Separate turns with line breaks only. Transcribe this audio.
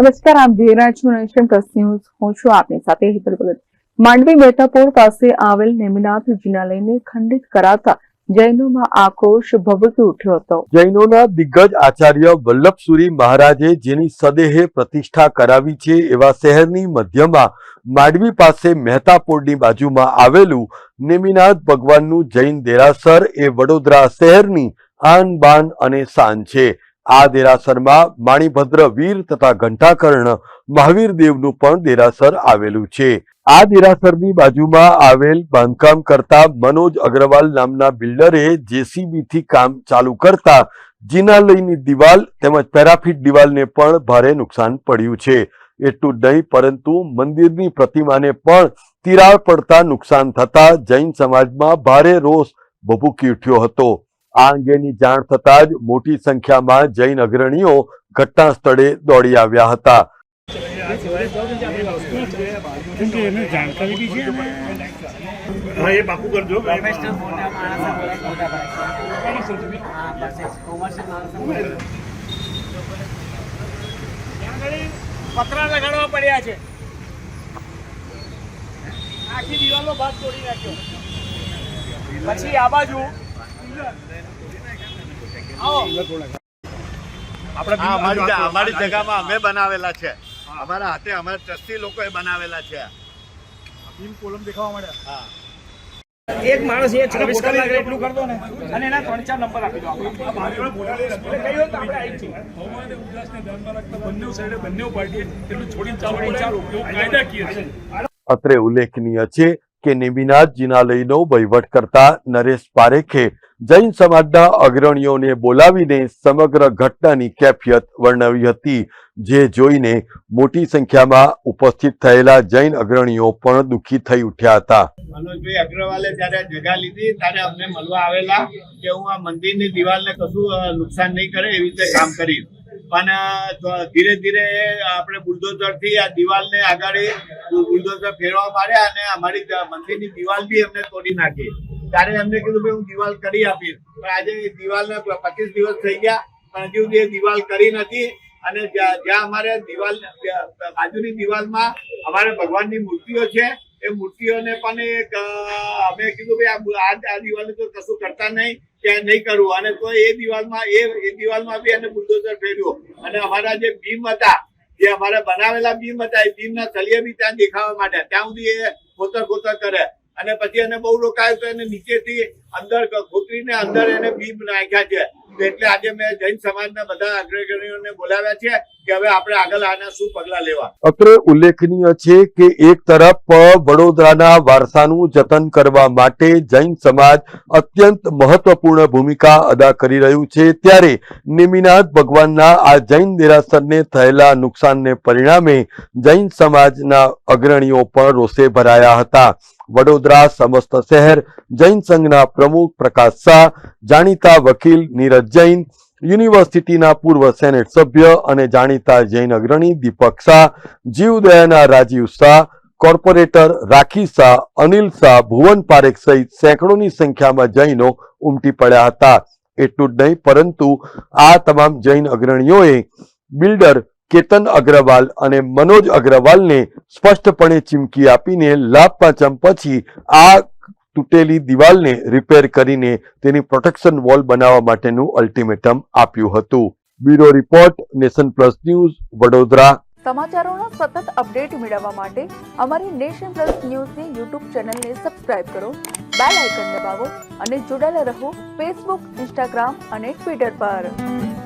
નમસ્કાર, આપ જોઈ રહ્યા છો નેશન ન્યૂઝ. હું છું આપની સાથે હિતલ ભગત. માંડવી મહેતાપુર પાસે આવેલ નેમિનાથ જિનાલયને ખંડિત કરાતા જૈનોમાં આક્રોશ ભભકી ઉઠ્યો હતો.
જૈનોના દિગ્ગજ આચાર્ય વલ્લભસુરી મહારાજે જેની સદેહે પ્રતિષ્ઠા કરાવી છે એવા શહેરની મધ્યમાં માંડવી પાસે મહેતાપોળની બાજુમાં આવેલું નેમિનાથ ભગવાનનું જૈન દેરાસર એ વડોદરા શહેરની આન બાન અને શાન છે. આ દેરાસરમાં માણીભદ્ર વીર તથા ઘંટાકર્ણ મહાવીર દેવનું પણ દેરાસર આવેલું છે. આ દેરાસરની બાજુમાં આવેલ બાંધકામ કરતા મનોજ અગ્રવાલ નામના બિલ્ડરે જેસીબી થી કામ ચાલુ કરતા જિનાલયની દિવાલ તેમજ પેરાફિટ દિવાલને પણ ભારે નુકસાન પડ્યું છે. એટલું નહીં, પરંતુ મંદિરની પ્રતિમાને પણ તિરાડ પડતા નુકસાન થતા જૈન સમાજમાં ભારે રોષ ભભૂકી ઉઠ્યો હતો. આ અંગેની જાણ થતાં જ મોટી સંખ્યામાં જૈન અગ્રણીઓ ઘટના સ્થળે દોડી આવ્યા હતા.
પતરા લગાડવા પડ્યા છે આખી દિવાલો ભાગ તોડી નાખ્યો. પછી આ બાજુ
અમારી જગામાં અમે બનાવેલા છે. અમારા હાથે અમારા ટ્રસ્ટી લોકોએ બનાવેલા છે.
ભીમ કોલમ દેખાવા મળ્યા.
હા.
એક માણસ એ છવ્વીસ કલાક એટલું કરતો ને અને એના ત્રણ ચાર નંબર આપી દો.
હવામાન ધ્યાનમાં રાખતા બંને સાઈડે બંને પાર્ટીએ એટલું ચાલુ.
અત્રે ઉલ્લેખનીય છે કે નિમિનાથજીના લઈનો વહીવટ કરતા નરેશ પારેખે જૈન સમાજના અગ્રણીઓને બોલાવીને સમગ્ર ઘટનાની કેફિયત વર્ણવી હતી, જે જોઈને મોટી સંખ્યામાં ઉપસ્થિત થયેલા જૈન અગ્રણીઓ પણ દુઃખી થઈ ઉઠ્યા હતા.
મનોજભાઈ અગ્રવાલે જ્યારે જગા લીધી, ત્યારે અમને મળવા આવેલા કે હું આ મંદિરની દિવાલને કશું નુકસાન નહીં કરે એવી રીતે કામ કરી પણ ધીરે ધીરે આપણે બુલડોઝરથી આ દિવાલને આગળ બુલડોઝર ફેરવા માંડ્યા અને અમારી મંદિરની દિવાલ બી અમને તોડી નાખી. ત્યારે એમને કીધું હું દિવાલ કરી આપીશ. પણ આજે દિવાલને પચીસ દિવસ થઈ ગયા, પણ હજુ એ દિવાલ કરી નથી. અને જ્યાં અમારે દિવાલ બાજુની દિવાલમાં અમારે ભગવાનની મૂર્તિઓ છે. એ મૂર્તિઓને પણ એક અમે કીધું આ- આ દિવાલને તો કશું કરતા નહીં, કે નહીં કરવું. અને તો એ દિવાલમાં, એ એ દિવાલમાં બી એને બુલડોઝર ફેર્યું. અને અમારા જે બીમ હતા, જે અમારા બનાવેલા બીમ હતા, એ બીમના તળિયે બી ત્યાં દેખાવા માટે ત્યાં સુધી એ ખોતર ખોતર કરે. અને પછી એને બહુ રોકાયું તો એને નીચેથી અંદર ખોતરીને અંદર એને બીમ નાખ્યા છે. એટલે આજે મેં જૈન સમાજના બધા અગ્રગણીઓને બોલાવ્યા છે કે હવે આપણે
સમાજ અત્યંત મહત્વપૂર્ણ ભૂમિકા અદા કરી રહ્યું છે. ત્યારે નિમિનાથ ભગવાનના આ જૈન દેરાસરને થયેલા નુકસાનને પરિણામે જૈન સમાજના અગ્રણીઓ પણ રોષે ભરાયા હતા. વડોદરા સમસ્ત શહેર, જૈન સંઘના પ્રમુખ પ્રકાશ શાહ, જાણીતા વકીલ નીરજ જૈન, યુનિવર્સિટીના પૂર્વ સેનેટ સભ્ય અને જાણીતા જૈન અગ્રણી દીપક શાહ જીવદયાના રાજીવ શાહ, કોર્પોરેટર રાખી શાહ, અનિલ શાહ, ભુવન પારેખ સહિત સેંકડોની સંખ્યામાં જૈનો ઉમટી પડ્યા હતા. એટલું જ નહીં, પરંતુ આ તમામ જૈન અગ્રણીઓએ બિલ્ડર કેતન અગ્રવાલ અને મનોજ અગ્રવાલને સ્પષ્ટપણે ચીમકી આપીને લાભ પાંચમ પછી આ તૂટેલી દિવાલને રિપેર કરીને તેની પ્રોટેક્શન વોલ બનાવવા માટેનું અલ્ટિમેટમ આપ્યું હતું. Bureau report, nation plus news, Vadodara.
સમાચારોના સતત અપડેટ મેળવવા માટે અમારી નેશન પ્લસ ન્યૂઝની યુટ્યુબ ચેનલને સબસ્ક્રાઇબ કરો, બેલ આઇકન દબાવો અને જોડાયેલા રહો ફેસબુક ઇન્સ્ટાગ્રામ અને ટ્વિટર પર.